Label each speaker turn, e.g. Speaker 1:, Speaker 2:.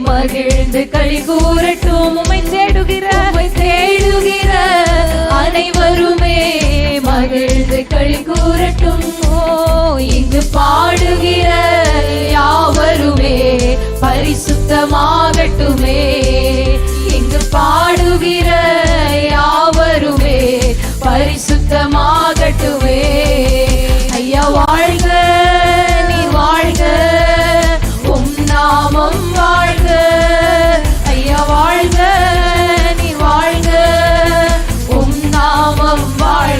Speaker 1: மகிழ்ந்து களி கூறட்டும்.
Speaker 2: உமை தேடுகிற
Speaker 1: உம்மை தேடுகிற அனைவருமே மகிழ்ந்து களி கூறட்டும்.
Speaker 2: ஓ
Speaker 1: இங்கு பாடுகிற யாவருமே பரிசுத்தமாகட்டுமே. இங்கு பாடுகிற யாவருமே பரிசுத்தமாகட்டுமே. ஐயா வாழ Of life.